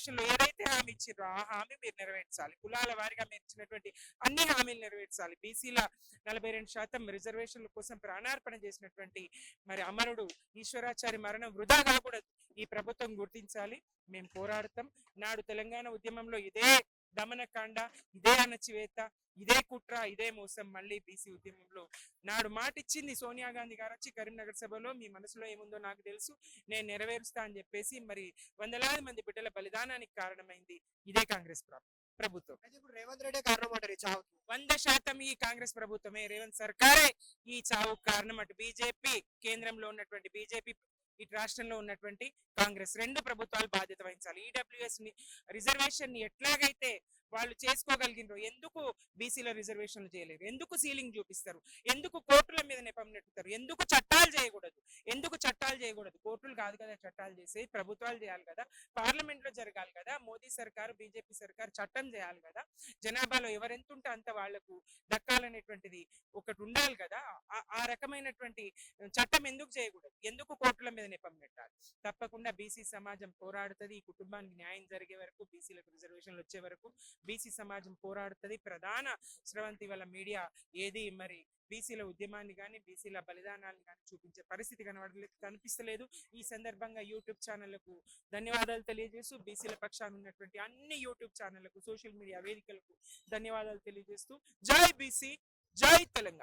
Reservation ఏదైతే హామీ ఇచ్చిండ్రో ఆ హామీ మీరు నెరవేర్చాలి. కులాల వారిగా మీరు ఇచ్చినటువంటి అన్ని హామీలు నెరవేర్చాలి. బీసీల నలభై రెండు శాతం రిజర్వేషన్ల కోసం ప్రాణార్పణ చేసినటువంటి మరి అమరుడు ఈశ్వరాచారి మరణం వృధా కాకూడదు ఈ ప్రభుత్వం గుర్తించాలి. మేము పోరాడతాం. నాడు తెలంగాణ ఉద్యమంలో ఇదే దమనకాండ ఇదే అణచివేత ఇదే కుట్ర ఇదే మోసం మళ్ళీ బీసీ ఉద్యమంలో. నాడు మాట ఇచ్చింది సోనియా గాంధీ గారు వచ్చి కరీంనగర్ సభలో మీ మనసులో ఏముందో నాకు తెలుసు నేను నెరవేరుస్తా అని చెప్పేసి మరి వందలాది మంది బిడ్డల బలిదానానికి కారణమైంది ఇదే కాంగ్రెస్ ప్ర- ప్రభుత్వం. రేవంత్ రెడ్డి కారణం అంటారు ఈ చావుకి. వంద శాతం ఈ కాంగ్రెస్ ప్రభుత్వమే. రేవంత్ సర్కారే ఈ చావు కారణం. అటు బీజేపీ కేంద్రంలో ఉన్నటువంటి బీజేపీ ఇటు రాష్ట్రంలో ఉన్నటువంటి కాంగ్రెస్ రెండు ప్రభుత్వాలు బాధ్యత వహించాలి. ఈడబ్ల్యూఎస్ని రిజర్వేషన్ని ఎట్లాగైతే వాళ్ళు చేసుకోగలిగినరు ఎందుకు బీసీలో రిజర్వేషన్లు చేయలేరు? ఎందుకు సీలింగ్ చూపిస్తారు? ఎందుకు కోర్టుల మీద నెపం నెట్టుతారు ఎందుకు చట్టాలు చేయకూడదు? ఎందుకు చట్టాలు చేయకూడదు? కోర్టులు కాదు కదా చట్టాలు చేసేది ప్రభుత్వాలు చేయాలి కదా పార్లమెంట్లో జరగాలి కదా మోదీ సర్కారు బీజేపీ సర్కారు చట్టం చేయాలి కదా జనాభాలో ఎవరెంత ఉంటే అంత వాళ్ళకు దక్కాలనేటువంటిది ఒకటి ఉండాలి కదా ఆ- ఆ రకమైనటువంటి చట్టం ఎందుకు చేయకూడదు? ఎందుకు కోర్టుల మీద నెపం పెట్టాలి? తప్పకుండా బీసీ సమాజం పోరాడుతుంది ఈ కుటుంబానికి న్యాయం జరిగే వరకు బీసీలకు రిజర్వేషన్లు వచ్చే వరకు బీసీ సమాజం పోరాడుతుంది. ప్రధాన స్రవంతి వల్ల మీడియా ఏది మరి బీసీల ఉద్యమాన్ని కానీ బీసీల బలిదానాన్ని కానీ చూపించే పరిస్థితి కనబడలేదు కనిపిస్తలేదు. ఈ సందర్భంగా యూట్యూబ్ ఛానళ్ళకు ధన్యవాదాలు తెలియజేస్తూ బీసీల పక్షాన ఉన్నటువంటి అన్ని యూట్యూబ్ ఛానళ్ళకు సోషల్ మీడియా వేదికలకు ధన్యవాదాలు తెలియజేస్తూ జై బీసీ జై తెలంగాణ.